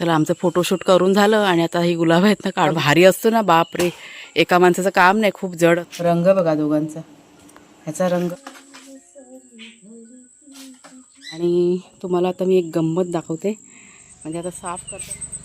चला आमचं फोटोशूट करून झालं आणि आता ही गुलाब आहेत ना काढ भारी असतो ना बापरे. एका माणसाचं काम नाही खूप जड. रंग बघा दोघांचा. ह्याचा रंग. आणि तुम्हाला आता मी एक गंमत दाखवते. म्हणजे आता साफ करतो.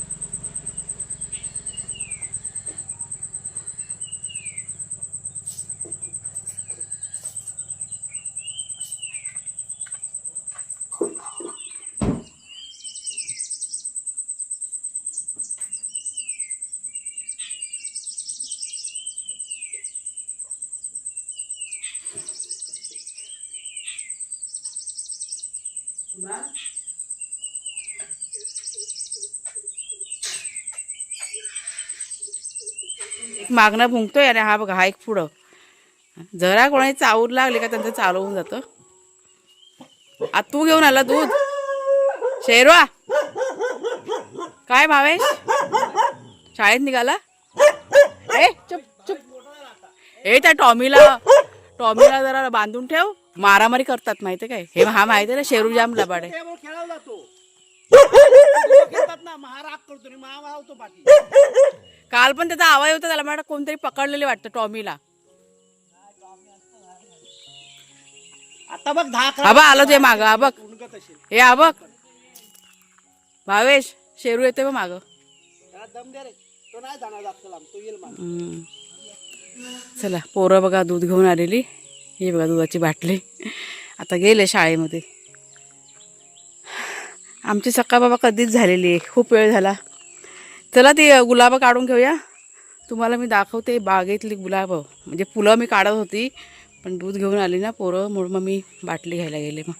एक मागणं भुंकतोय आणि हा बघा हा एक पुढं. जरा कोणाची चावूर लागली का त्यांचं चालू होऊन जातं. आ तू घेऊन आला दूध? शेरवा? काय भावेश? शाळेत निघाला? ए चुप चुप. ए त्या टॉमीला टॉमीला जरा बांधून ठेव. मारामारी करतात माहिती काय? हे हा माहिती आहे ना शेरू जाम लबाड. आहे त्यामुळे खेळायला जातो. खेळतात ना महाराग करतो आणि महा होतो पाठी. काल पण त्याचा आवाज होता त्याला मला कोणतरी पकडलेले वाटतं टॉमीला. आता बघ दहा आलं ते माग बघ. उणगत असेल. हे हा बघ. भावेश शेरू येते बघ माग. त्याला दम दे रे. तो नाही जाणार जास्त लांब तो येईल मागे. चला पोरं बघा दूध घेऊन आलेली. हे बघा दुधाची बाटली. आता गेले शाळेमध्ये. आमची सकाळ बाबा कधीच झालेली आहे. खूप वेळ झाला. चला ती गुलाबं काढून घेऊया. तुम्हाला मी दाखवते बागेतली गुलाबं. म्हणजे फुलं मी काढत होती पण दूध घेऊन आली ना पोरं म्हणून मग मी बाटली घ्यायला गेले मग.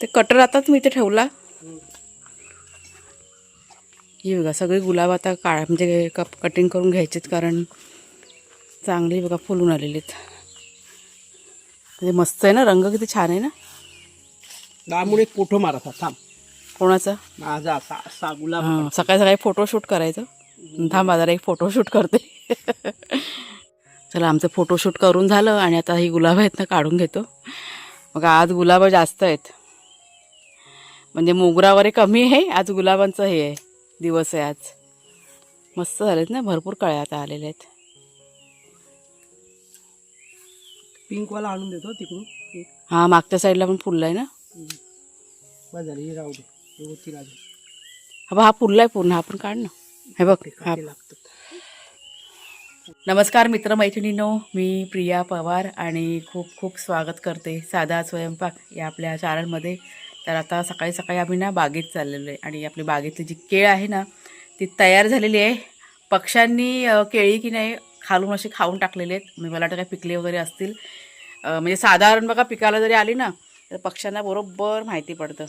ते कटर आताच मी इथे ठेवला. ही बघा सगळी गुलाब आता काळ म्हणजे कप कटिंग करून घ्यायचेत कारण चांगली बघा फुलून आलेली म्हणजे मस्त आहे ना रंग किती छान आहे ना? दामुळे एक फोटो मारा थांब. कोणाचा? माझा असा असा गुलाब. हां सकाळी सकाळी फोटोशूट करायचं. थांब जरा एक फोटोशूट करते. चला आमचं फोटोशूट करून झालं आणि आता ही गुलाब आहेत ना काढून घेतो. मग आज गुलाबं जास्त आहेत. म्हणजे मोगरा वगैरे कमी आहे आज गुलाबांचं हे आहे. दिवस आहे आज. मस्त झालेत ना भरपूर कळ्या आता आलेल्या आहेत. पिंक वाला आणून देतो तिकडून. एक. हां मागच्या साईडला पण फुलला आहे ना? बस झाली ही राहू दे. हे होती राजू हा बघ, हा फुलला आहे पूर्ण हा पण काढ ना. हे बघ हा. लागतं नमस्कार मित्रमैत्रिणींनो मी प्रिया पवार आणि खूप खूप स्वागत करते साधा स्वयंपाक या आपल्या चॅनलमध्ये तर आता सकाळी सकाळी आम्ही ना बागेत चाललेलो आहे आणि आपली बागेतली जी केळ आहे ना ती तयार झालेली आहे. पक्ष्यांनी अ, केळी की नाही खालून अशी खाऊन टाकलेले आहेत. म्हणजे मला वाटतं काय पिकले वगैरे असतील. म्हणजे साधारण बघा पिकाला जरी आली ना तर पक्ष्यांना बरोबर माहिती पडतं.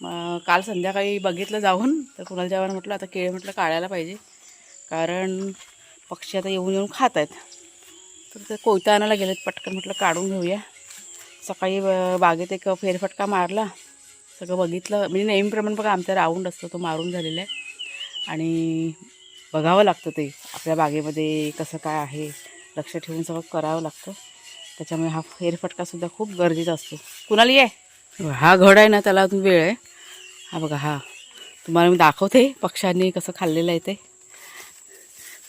मग काल संध्याकाळी बघितलं जाऊन तर कुणाला जेवण म्हटलं आता केळ म्हटलं काढायला पाहिजे. कारण पक्षी आता येऊन येऊन खात आहेत. तर ते कोयता आणायला गेलेत पटकन म्हटलं काढून घेऊया. सकाळी ब- बागेत एक फेरफटका मारला. सगळं बघितलं. म्हणजे नेहमीप्रमाणे बघा आमचा राऊंड असतो तो मारून झालेला आहे. आणि बघावं लागतं ते. आपल्या बागेमध्ये कसं काय आहे लक्ष ठेवून सगळं करावं लागतं. त्याच्यामुळे हा फेरफटकासुद्धा खूप गरजेचा असतो. कुणाला ये हा घड आहे ना त्याला अजून वेळ आहे. हा बघा हा. तुम्हाला मी दाखवते पक्ष्यांनी कसं खाल्लेलं आहे ते.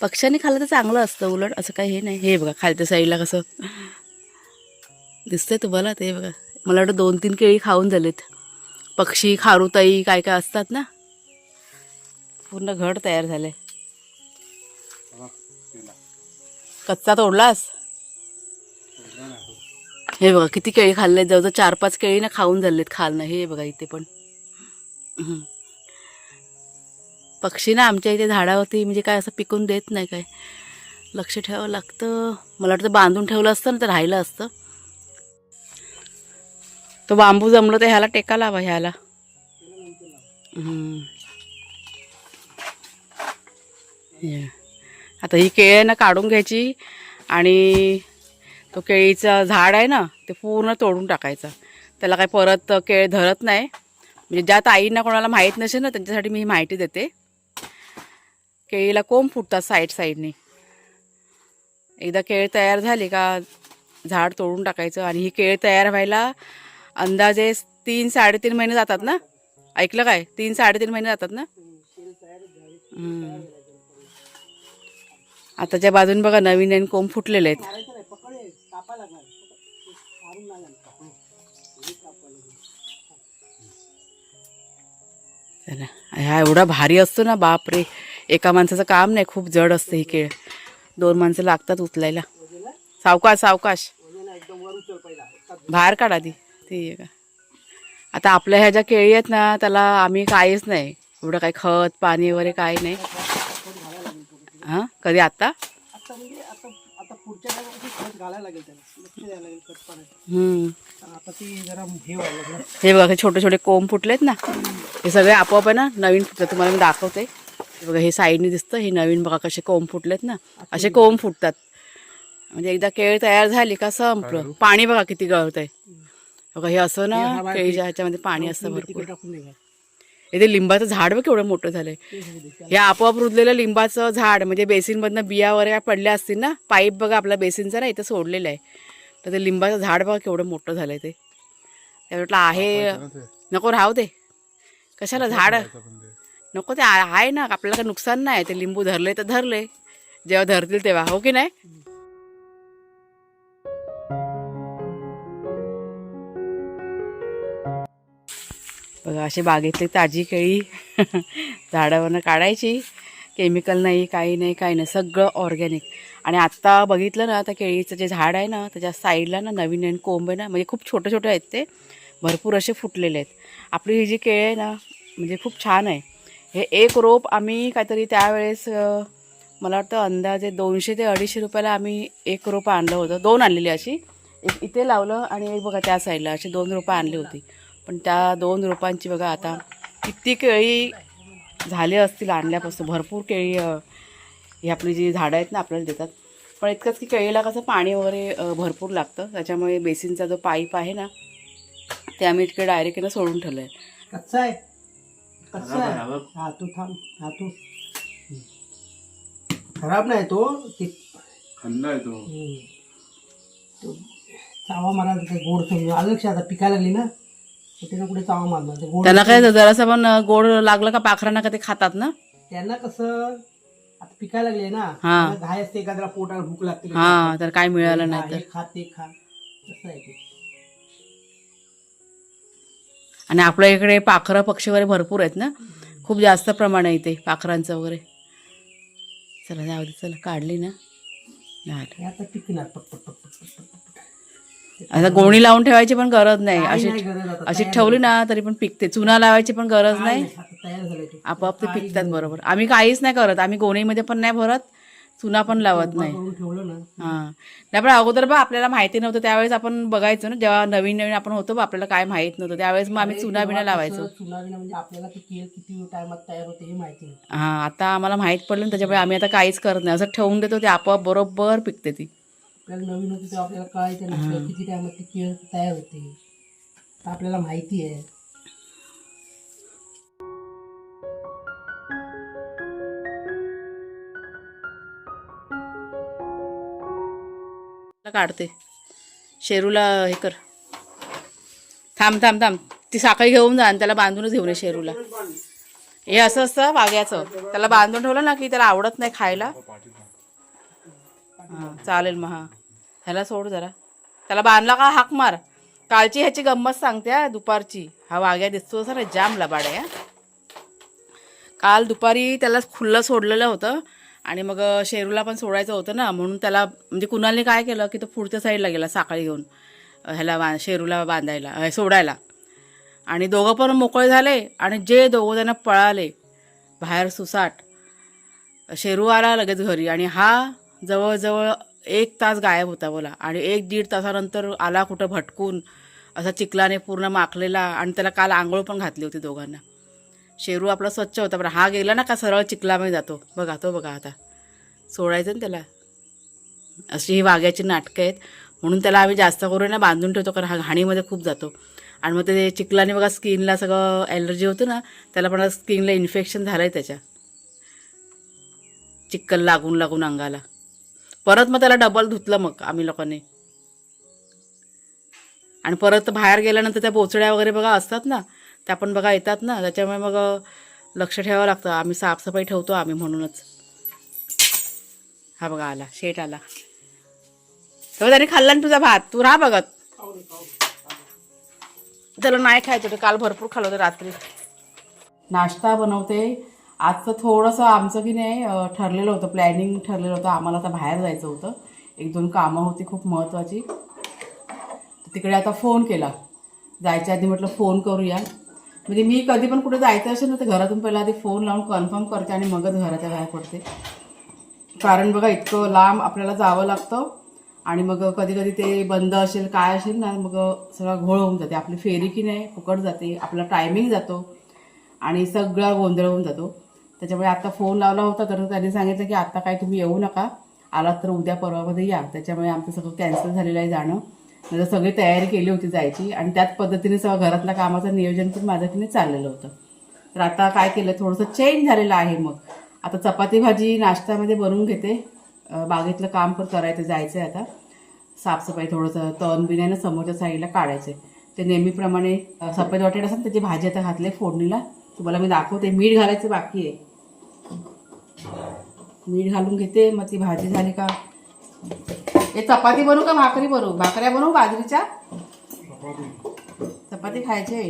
पक्ष्यांनी खाल्लं तर चांगलं असतं उलट असं काही हे नाही. हे बघा खालच्या साईडला कसं दिसतंय तुम्हाला ते बघा. मला वाटतं दोन तीन केळी खाऊन झालेत. पक्षी खारुताई काय काय असतात ना. पूर्ण घड तयार झाले कच्चा तोडलास? हे बघा किती केळी खाल्ले जवळजवळ चार पाच केळी ना खाऊन झालेत खालनं. हे बघा इथे पण. पक्षी ना आमच्या इथे झाडावरती म्हणजे काय असं पिकून देत नाही काय. लक्ष ठेवावं लागतं. मला वाटतं बांधून ठेवलं असतं ना तर राहिलं असतं. तो बांबू जमलं तर ह्याला टेका लावा ह्याला. हम्म. आता ही केळी आहे ना काढून घ्यायची आणि तो केळीचं झाड आहे ना ते पूर्ण तोडून टाकायचं. त्याला काय परत केळ धरत नाही. म्हणजे ज्या ताईंना कोणाला माहीत नसेल ना त्यांच्यासाठी मी ही माहिती देते. केळीला कोंब फुटतात साईड साईडने. एकदा केळ तयार झाली का झाड तोडून टाकायचं आणि ही केळ तयार व्हायला अंदाजे तीन साडेतीन महिने जातात ना? ऐकलं काय? तीन साडेतीन महिने जातात ना? आताच्या बाजून बघा नवीन नवीन कोंब फुटलेले आहेत. चला हा एवढा भारी असतो ना बापरे. एका माणसाचं काम नाही खूप जड असतं ही केळ दोन माणसं लागतात उचलायला. सावकाश सावकाश. बाहेर काढा ती ती का? आता आपल्या ह्या ज्या केळी आहेत ना त्याला आम्ही काहीच नाही. एवढं काही खत पाणी वगैरे काही नाही खत घालायला लागेल थोडं. हां? कधी? आता? म्हणजे आता आता पुढच्या टायमामध्ये खत घालायला लागेल त्याला. लक्ष द्यायला लागेल खत पाण्यात. हम्म. कारण आता ती जरा हे व्हायला लागलं. हे बघा हे छोटे छोटे कोंब फुटलेत ना. हे सगळे आपोआप आहे ना नवीन फुटतात. तुम्हाला मी दाखवते. हे बघा हे साईडने दिसतं. हे नवीन बघा कसे कोंब फुटलेत ना. असे कोंब फुटतात. म्हणजे एकदा केळ तयार झाली का संपलं. पाणी बघा किती गळत आहे बघा हे असं ना केळीच्या ह्याच्यामध्ये पाणी असतं भरपूर. तिकडे टाकून इथे लिंबाचं झाड बघ केवढं मोठं झालंय. ते हे आपोआप रुजलेलं लिंबाचं झाड म्हणजे बेसिनमधनं बिया वगैरे पडल्या असतील ना पाईप बघा आपला बेसिनचा ना इथं सोडलेलं आहे. तर ते लिंबाचं झाड बघा केवढं मोठं झालंय ते. म्हटलं आहे नको राहू दे. कशाला झाड? नको ते आहे ना आपल्याला काही नुकसान नाही ते लिंबू धरले तर धरले. जेव्हा धरतील तेव्हा हो की नाही? बघा अशी बागेतली ताजी केळी झाडावरनं काढायची. केमिकल नाही काही नाही काही नाही सगळं ऑर्गॅनिक आणि आत्ता बघितलं ना आता केळीचं जे झाड आहे ना त्याच्या साईडला ना नवीन नवीन कोंब आहे ना म्हणजे खूप छोटे छोटे आहेत ते भरपूर असे फुटलेले आहेत. आपली ही जी केळी आहे ना म्हणजे खूप छान आहे. हे एक रोप आम्ही काहीतरी त्यावेळेस मला वाटतं अंदाजे दोनशे ते अडीचशे रुपयाला आम्ही एक रोपं आणलं होतं. दोन आणलेली अशी. एक इथे लावलं आणि एक बघा त्या साईडला अशी दोन रोपं आणली होती. पण त्या दोन रोपांची बघा आता किती केळी झाले असतील आणल्यापासून. भरपूर केळी ही आपली जी झाडं आहेत ना आपल्याला देतात. पण इतकंच की केळीला कसं पाणी वगैरे भरपूर लागतं. त्याच्यामुळे बेसिनचा जो पाईप आहे ना ते आम्ही इकडे डायरेक्ट ना सोडून ठेवलं आहे. कच्चा आहे. कच्चा आहे हा तू थांब. हा तू. खराब नाही तो. ते थंड आहे तो. चावा काही गोड समजून आलं आता पिकायला लागली ना. कुठे ना कुठे चावा मारणार ते गोड त्यांना काय जरासं पण गोड लागलं का पाखरांना का ते खातात ना? त्यांना कसं आता पिकायला लागले ना हा. त्यांना घाय असते एखाद्याला पोटाला भूक लागते. हा तर काय मिळालं नाही तर. हे खा ते खा. तसं आहे ते. आणि आपल्या इकडे पाखरं पक्षी वगैरे भरपूर आहेत ना? खूप जास्त प्रमाण आहे इथे पाखरांचं वगैरे. चला जाऊ दे चला काढली ना. झालं. हे आता पिकणार पट पट पट पट पट. आता गोणी लावून ठेवायची पण गरज नाही. अशी अशी ठेवली ना तरी पण पिकते. चुना लावायची पण गरज नाही. आपोआप ते पिकतात बरोबर. आम्ही काहीच नाही करत. आम्ही गोणीमध्ये पण नाही भरत चुना पण लावत नाही. हां. नाही पण अगोदर बा आपल्याला माहिती नव्हतं. त्यावेळेस आपण बघायचो ना जेव्हा नवीन नवीन आपण होतो आपल्याला काय माहीत नव्हतं. त्यावेळेस मग आम्ही चुना बिना लावायचो. म्हणजे हे आता आम्हाला माहीत पडलं त्याच्यामुळे आम्ही आता काहीच करत नाही. असं ठेवून देतो ते आपोआप बरोबर पिकते ती. आपल्याला नवीन होते तेव्हा आपल्याला कळायचं नसतं किती टायमात ते केळ तयार होते. तर आपल्याला माहिती आहे. ला काढते. शेरूला हे कर. थांब थांब थांब. ती साखळी घेऊन जा आणि त्याला बांधूनच घेऊन ये शेरूला. हे असं असतं वाग्याचं त्याला बांधून ठेवलं ना की त्याला आवडत नाही खायला. हां. चालेल मग हां. ह्याला सोड जरा. त्याला बांधला का हाक मार. कालची ह्याची गंमत सांगते दुपारची. हा वाघ्या दिसतो असं ना जाम लबाड आहे काल दुपारी त्याला खुल्लं सोडलेलं होतं आणि मग शेरूला पण सोडायचं होतं ना म्हणून त्याला म्हणजे कुणालने काय केलं की तो पुढच्या साईडला गेला साखळी घेऊन ह्याला बा शेरूला बांधायला सोडायला. आणि दोघं पण मोकळे झाले आणि जे दोघं त्यांना पळाले बाहेर सुसाट शेरू आला लगेच घरी आणि हा जवळजवळ एक तास गायब होता बोला. आणि एक दीड तासानंतर आला कुठं भटकून असा चिखलाने पूर्ण माखलेला आणि त्याला काल आंघोळ पण घातली होती दोघांना. शेरू आपला स्वच्छ होता पण हा गेला ना का सरळ चिखलामध्ये जातो. बघा तो बघा आता. सोडायचं ना त्याला? अशी ही वाघ्याची नाटकं आहेत. म्हणून त्याला आम्ही जास्त करून ना बांधून ठेवतो कारण हा घाणीमध्ये खूप जातो. आणि मग ते चिखलाने बघा स्किनला सगळं ॲलर्जी होतं ना त्याला पण स्किनला इन्फेक्शन झालं आहे त्याच्या. चिक्कल लागून लागून अंगाला. परत मग त्याला डबल धुतलं मग आम्ही लोकांनी. आणि परत बाहेर गेल्यानंतर त्या बोचड्या वगैरे बघा असतात ना त्या पण बघा येतात ना त्याच्यामुळे मग लक्ष ठेवावं लागतं. आम्ही साफसफाई ठेवतो आम्ही म्हणूनच. हा बघा आला शेट आला. तेव्हा त्याने खाल्ला ना तुझा भात? तू राहा बघत. त्याला नाही खायचं काल भरपूर खाल्लं होतं रात्री. नाश्ता बनवते. आजचं थोडंसं आमचं की नाही ठरलेलं होतं प्लॅनिंग ठरलेलं होतं. आम्हाला आता बाहेर जायचं होतं. एक दोन कामं होती खूप महत्त्वाची तिकडे आता फोन केला. जायच्या आधी म्हटलं फोन करूया. म्हणजे मी कधी पण कुठे जायचं असेल ना तर घरातून पहिला आधी फोन लावून कन्फर्म करते आणि मगच घराच्या बाहेर पडते. कारण बघा इतकं लांब आपल्याला जावं लागतं. आणि मग कधी कधी ते बंद असेल काय असेल ना मग सगळा घोळ होऊन जाते. आपली फेरी की नाही फुकट जाते. आपला टायमिंग जातो. आणि सगळा गोंधळ होऊन जातो. त्याच्यामुळे आता फोन लावला होता तर त्यांनी सांगितलं की आता काय तुम्ही येऊ नका. आलात तर उद्या परवामध्ये या. त्याच्यामुळे आमचं सगळं कॅन्सल झालेलं आहे जाणं. म्हणजे सगळी तयारी केली होती जायची. आणि त्याच पद्धतीने सगळं घरातल्या कामाचं नियोजन पण माझ्याकडे चाललेलं होतं. तर आता काय केलं थोडंसं चेंज झालेलं आहे मग. आता चपाती भाजी नाश्त्यामध्ये बनवून घेते. बागेतलं काम पण करायचं जायचं आहे आता. साफसफाई थोडंसं तण बिन आहे ना समोरच्या साईडला काढायचं ते नेहमीप्रमाणे सफेद वाटेड असतात त्याची भाजी आता घातली फोडणीला. तुम्हाला मी दाखवते. मीठ घालायचं बाकी आहे. मीठ घालून घेते. मग ती भाजी झाली का? हे चपाती बनवू का भाकरी बनवू? भाकऱ्या बनवू बाजरीच्या? चपाती खायचे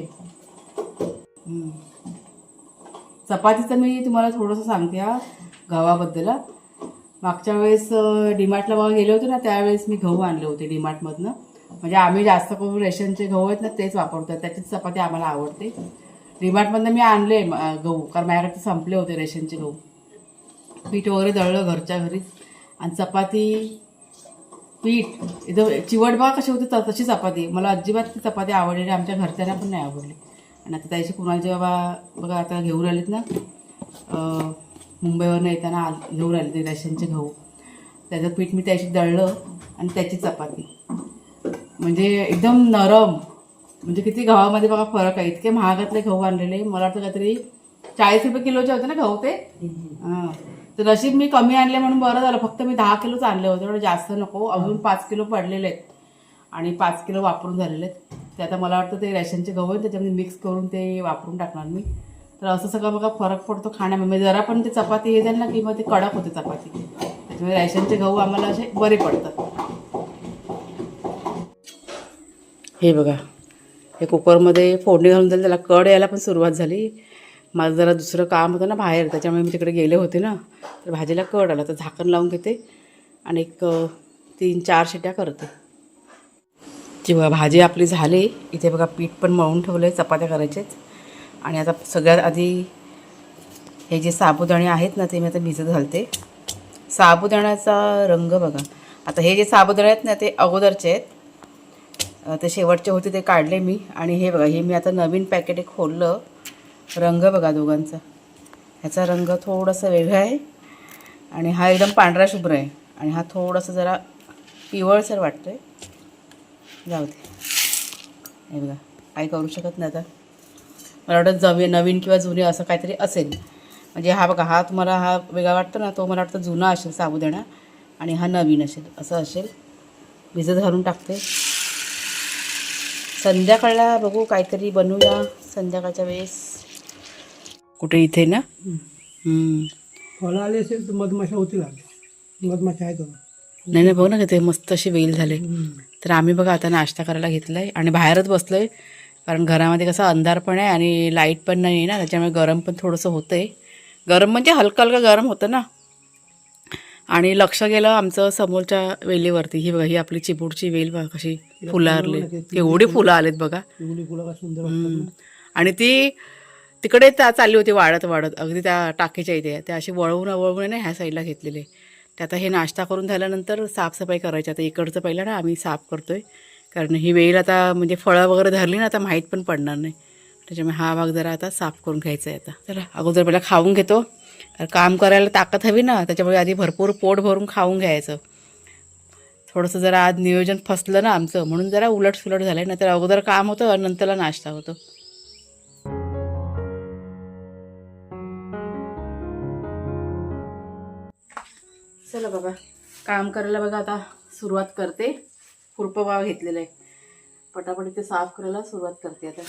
चपातीचं मी तुम्हाला थोडंसं सांगते हा गव्हाबद्दल. मागच्या वेळेस डीमार्टला बघा गेले होते ना त्यावेळेस मी गहू आणले होते डीमार्टमधनं. म्हणजे आम्ही जास्त करून रेशनचे गहू आहेत ना तेच वापरतो. त्याचीच चपाती आम्हाला आवडते. डीमार्टमधनं मी आणले गहू. कारण माझ्याकडे संपले होते रेशनचे गहू. पीठ वगैरे दळलं घरच्या घरीच. आणि चपाती पीठ. इथं चिवट कशी होती त- तशी चपाती. मला अजिबात ती चपाती आवडलेली आमच्या घरच्यांना पण नाही आवडली. आणि आता त्याची कुणाची बाबा बघा आता घेऊन आलेत ना मुंबईवरनं येताना आल- घेऊन आले ते रेशनचे गहू. त्याचं पीठ मी त्याशी दळलं आणि त्याची चपाती. म्हणजे एकदम नरम. म्हणजे किती गव्हामध्ये बघा फरक आहे. इतके महागातले गहू आणलेले. मला वाटतं काहीतरी चाळीस रुपये किलोचे होते ना गहू ते? हां. तर नशीब मी कमी आणले म्हणून बरं झालं. फक्त मी दहा किलोच आणले होते. एवढं जास्त नको. अजून पाच किलो पडलेले आहेत. आणि पाच किलो वापरून झालेले आहेत. ते आता मला वाटतं ते रेशनचे गहू आहेत. त्याच्यामध्ये मिक्स करून ते वापरून टाकणार मी. तर असं सगळं बघा फरक पडतो खाण्यामध्ये. म्हणजे जरा पण ते चपाती हे झाली ना की मग ते कडक होते चपाती. त्याच्यामुळे रेशनचे गहू आम्हाला असे बरे पडतात. हे बघा. हे कुकरमध्ये फोडणी घालून दिली त्याला कड यायला पण सुरुवात झाली. माझं जरा दुसरं काम होतं ना बाहेर त्याच्यामुळे मी तिकडे गेले होते ना. तर भाजीला कड आला तर झाकण लावून घेते आणि एक तीन चार शिट्या करते. जेव्हा भाजी आपली झाली इथे बघा पीठ पण मळून ठेवलं आहे चपात्या करायचेच आणि आता सगळ्यात आधी हे जे साबुदाणे आहेत ना ते मी आता भिजत घालते. साबुदाण्याचा रंग बघा. आता हे जे साबुदाणे आहेत ना ते अगोदरचे आहेत. ते शेवटचे होते ते काढले मी. आणि हे बघा हे मी आता नवीन पॅकेट एक खोललं. रंग बघा दोघांचा. ह्याचा रंग थोडासा वेगळा आहे. आणि हा एकदम पांढरा शुभ्र आहे. आणि हा थोडासा जरा पिवळसर वाटतो आहे जाऊ दे. हे बघा काही करू शकत नाही आता. मला वाटतं जवे नवीन किंवा जुने असं काहीतरी असेल. म्हणजे हा बघा हा तुम्हाला हा वेगळा वाटतो ना तो मला वाटतं जुना असेल साबुदाणा. आणि हा नवीन असेल असं असेल. भिजत घालून टाकते. संध्याकाळला बघू काहीतरी बनवूया संध्याकाळच्या वेळेस. कुठे इथे ना. फळं आली असेल तर मधमाशा होतील आल्या मधमाशा आहेत. नाही नाही बघ ना किती मस्त अशी वेल झाले. तर आम्ही बघा आता नाश्ता करायला घेतला आहे आणि बाहेरच बसलो आहे कारण घरामध्ये कसा अंधार पण आहे आणि लाइट पण नाही आहे ना त्याच्यामुळे गरम पण थोडंसं होतं आहे गरम म्हणजे हलकं हलकं गरम होतं ना. आणि लक्ष गेलं आमचं समोरच्या वेलीवरती. ही बघा ही आपली चिपूडची वेल बघा कशी फुलं आली एवढी फुलं आलेत बघा. आणि ती तिकडे त्या चालली होती वाढत वाढत अगदी त्या टाकीच्या इथे. त्या अशी वळवून वळवून ना ह्या साईडला घेतलेले. ते आता हे नाश्ता करून झाल्यानंतर साफसफाई करायची. आता इकडचं पहिलं ना आम्ही साफ करतोय. कारण ही वेळ आता म्हणजे फळं वगैरे धरली ना आता माहीत पण पडणार नाही. त्याच्यामुळे हा भाग जरा आता साफ करून घ्यायचा आहे आता. तर अगोदर पहिला खाऊन घेतो. काम करायला ताकद हवी ना त्याच्यामुळे आधी भरपूर पोट भरून खाऊन घ्यायचं. थोडंसं जरा आज नियोजन फसलं ना आमचं म्हणून जरा उलट सुलट झालं नाही तर अगोदर काम होतं आणि नंतरला नाश्ता होतो. चला बाबा काम करायला बघा आता सुरुवात करते. खुरपं वाव घेतलेलं आहे. पटापट ते साफ करायला सुरुवात करते आता.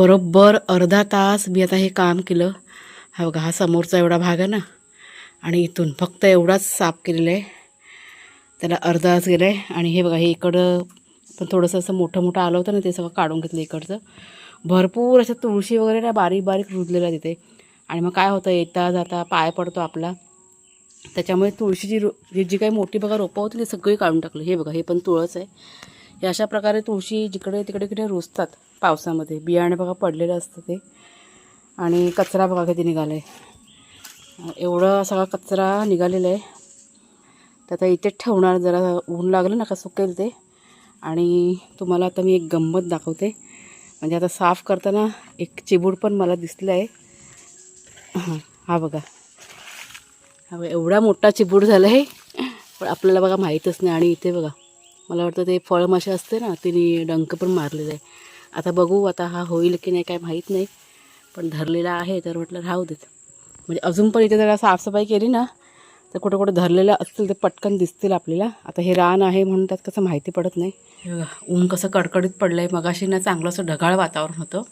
बरोबर अर्धा तास मी आता हे काम केलं. हा बघा हा समोरचा एवढा भाग आहे ना? आणि इथून फक्त एवढाच साफ केलेला आहे. त्याला अर्धा तास गेला आहे आणि हे बघा हे इकडं पण थोडंसं असं मोठं मोठं आलं होतं ना ते सगळं काढून घेतलं इकडचं. भरपूर असं तुळशी वगैरे ना बारीक बारीक रुजलेलं तिथे. आणि मग काय होतं येता जाता पाय पडतो आपला. त्याच्यामुळे तुळशीची रो जी काही मोठी बघा रोपं होती ती सगळी काढून टाकली. हे बघा हे पण तुळस आहे. हे अशा प्रकारे तुळशी जिकडे तिकडे तिकडे रुजतात. पावसामध्ये. बियाणे बघा पडलेलं असतं ते. आणि कचरा बघा किती निघाला आहे एवढं सगळा कचरा निघालेला आहे. तर आता इथेच ठेवणार जरा ऊन लागलं ना का सुकेल ते. आणि तुम्हाला आता मी एक गंमत दाखवते. म्हणजे आता साफ करताना एक चिबूड पण मला दिसलं आहे. हां हा बघा. हा बघा, एवढा मोठा चिबूड झाला आहे पण आपल्याला बघा माहीतच नाही. आणि इथे बघा मला वाटतं ते फळमाशी असते ना तिने डंक पण मारलेलं आहे. आता बघू आता हा होईल की नाही काय माहीत नाही. पण धरलेला आहे तर म्हटलं राहू देत. म्हणजे अजून पण इथे जरा साफसफाई केली ना तर कुठं कुठं धरलेलं असतील ते पटकन दिसतील आपल्याला. आता हे रान आहे म्हणून त्यात कसं माहिती पडत नाही. बघा ऊन कसं कडकडीत पडलं आहे मगाशी ना चांगलं असं ढगाळ वातावरण होतं.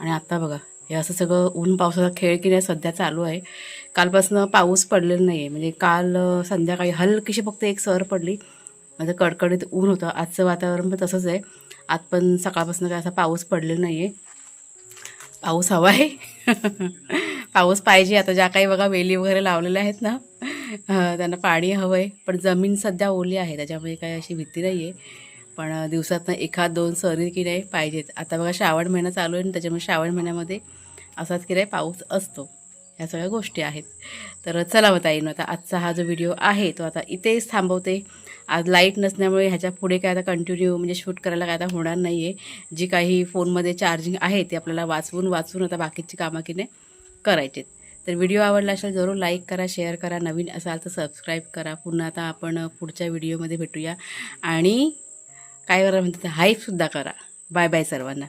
आणि आत्ता बघा हे असं सगळं ऊन पावसाचा खेळ की नाही सध्या चालू आहे. कालपासून पाऊस पडलेला नाही आहे म्हणजे काल संध्याकाळी हलकीशी फक्त एक सर पडली. म्हणजे कडकडीत ऊन होतं. आजचं वातावरण पण तसंच आहे. आज पण सकाळपासून काय असा पाऊस पडलेला नाही आहे पाऊस हवा आहे पाऊस पाहिजे. आता ज्या काही बघा वेली वगैरे लावलेल्या आहेत ना त्यांना पाणी हवं आहे पण जमीन सध्या ओली आहे. त्याच्यामुळे काही अशी भीती नाही आहे पण दिवसातनं एखाद दोन सरी की नाही पाहिजेत. आता बघा श्रावण महिना चालू आहे आणि त्याच्यामुळे श्रावण महिन्यामध्ये असाच की नाही पाऊस असतो. ह्या सगळ्या गोष्टी आहेत. तर चला मग ताईनं आता आजचा हा जो व्हिडिओ आहे तो आता इथेच थांबवते. आज लाइट नसल्यामुळे ह्याच्या पुढे काय आता कंटिन्यू म्हणजे शूट करायला काय आता होणार नाही आहे जी काही फोनमध्ये चार्जिंग आहे ते आपल्याला वाचवून वाचून आता बाकीची कामं किने करायचे तर व्हिडिओ आवडला असेल जरूर लाईक करा शेअर करा नवीन असाल तर सबस्क्राईब करा. पुन्हा आता आपण पुढच्या व्हिडिओमध्ये भेटूया. आणि काय करा म्हणते हाईपसुद्धा करा. बाय बाय सर्वांना.